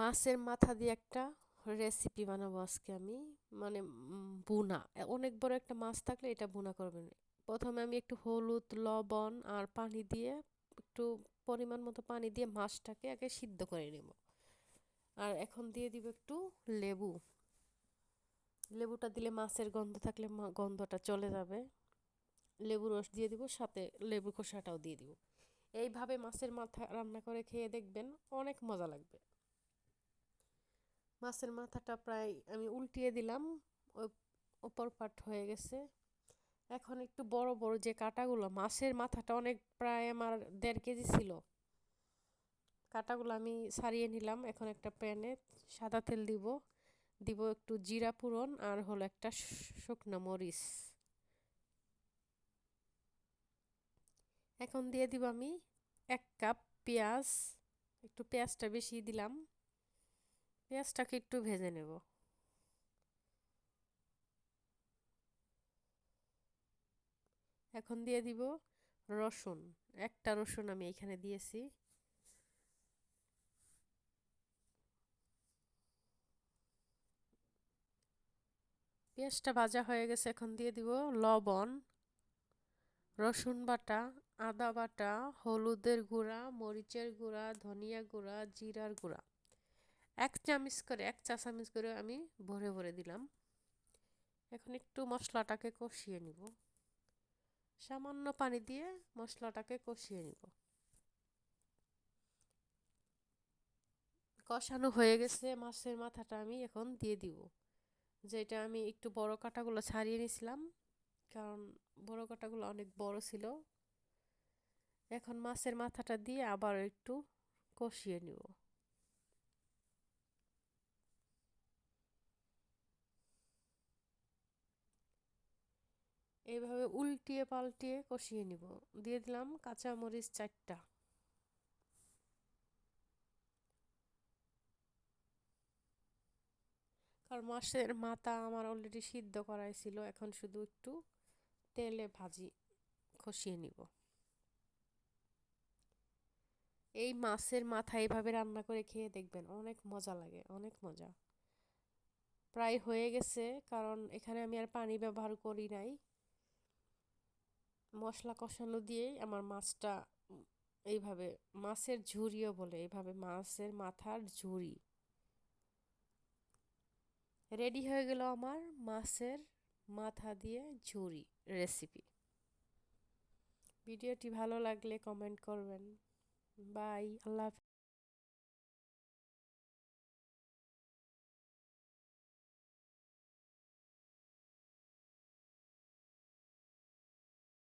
মাছের মাথা দিয়ে একটা রেসিপি বানাবো আজকে আমি। মানে এ- অনেক বড় একটা মাছ থাকলে এটা ভুনা করবেন। প্রথমে আমি একটু হলুদ, লবণ আর পানি দিয়ে, একটু পরিমাণ মতো পানি দিয়ে মাছটাকে আগে সিদ্ধ করে নেব। আর এখন দিয়ে দিব একটু লেবু। লেবুটা দিলে মাছের গন্ধ থাকলে গন্ধটা চলে যাবে। লেবু রস দিয়ে দিব, সাথে লেবু খোসাটাও দিয়ে দিব। এইভাবে মাছের মাথা রান্না করে খেয়ে দেখবেন অনেক মজা লাগবে। মাছের মাথাটা প্রায় আমি উল্টিয়ে দিলাম ওই ওপর পাট হয়ে গেছে। এখন একটু বড় বড় যে কাঁটাগুলো, মাছের মাথাটা অনেক প্রায় আমার দেড় কেজি ছিল। কাঁটাগুলো আমি সারিয়ে নিলাম, এখন একটা প্যানে সাদা তেল দিব। দিব একটু জিরা ফোড়ন আর হলো একটা শুকনো মরিচ। এখন দিয়ে দিব আমি এক কাপ পেঁয়াজ, একটু পেঁয়াজটা বেশি দিলাম। পেঁয়াজটাকে একটু ভেজে নেব। এখন দিয়ে দিব রসুন, একটা রসুন আমি এখানে দিয়েছি। পেঁয়াজটা ভাজা হয়ে গেছে, এখন দিয়ে দিব লবণ, রসুন বাটা, আদা বাটা, হলুদের গুঁড়া, মরিচের গুঁড়া, ধনিয়া গুঁড়া, জিরার গুঁড়া। এক চামচ করে, এক চা চামচ করে আমি ভরে ভরে দিলাম। এখন একটু মশলাটাকে কষিয়ে নিব। সামান্য পানি দিয়ে মশলাটাকে কষিয়ে নিব। কষানো হয়ে গেছে, মাছের মাথাটা আমি এখন দিয়ে দিব। যেটা আমি একটু বড় কাঁটাগুলো ছাড়িয়ে নিয়েছিলাম, কারণ বড় কাঁটাগুলো অনেক বড় ছিল। এখন মাছের মাথাটা দিয়ে আবার একটু কষিয়ে নিব। এইভাবে উল্টিয়ে পাল্টিয়ে কষিয়ে নিব। দিয়ে দিলাম কাঁচা মরিচ চারটা। কারণ মাছের মাথা আমার অলরেডি সিদ্ধ করাই ছিল, এখন শুধু একটু তেলে ভাজি কষিয়ে নিব। এই মাছের মাথা এইভাবে রান্না করে খেয়ে দেখবেন অনেক মজা লাগে, অনেক মজা। প্রায় হয়ে গেছে, কারণ এখানে আমি আর পানি ব্যবহার করি নাই। মশলা কষানো দিয়েই আমার মাছটা এইভাবে মাছের ঝুড়িও বলে, এইভাবে মাছের মাথার ঝুড়ি রেডি হয়ে গেল আমার মাছের মাথা দিয়ে ঝুড়ি রেসিপি ভিডিওটি ভালো লাগলে কমেন্ট করবেন। বাই আল্লাহ।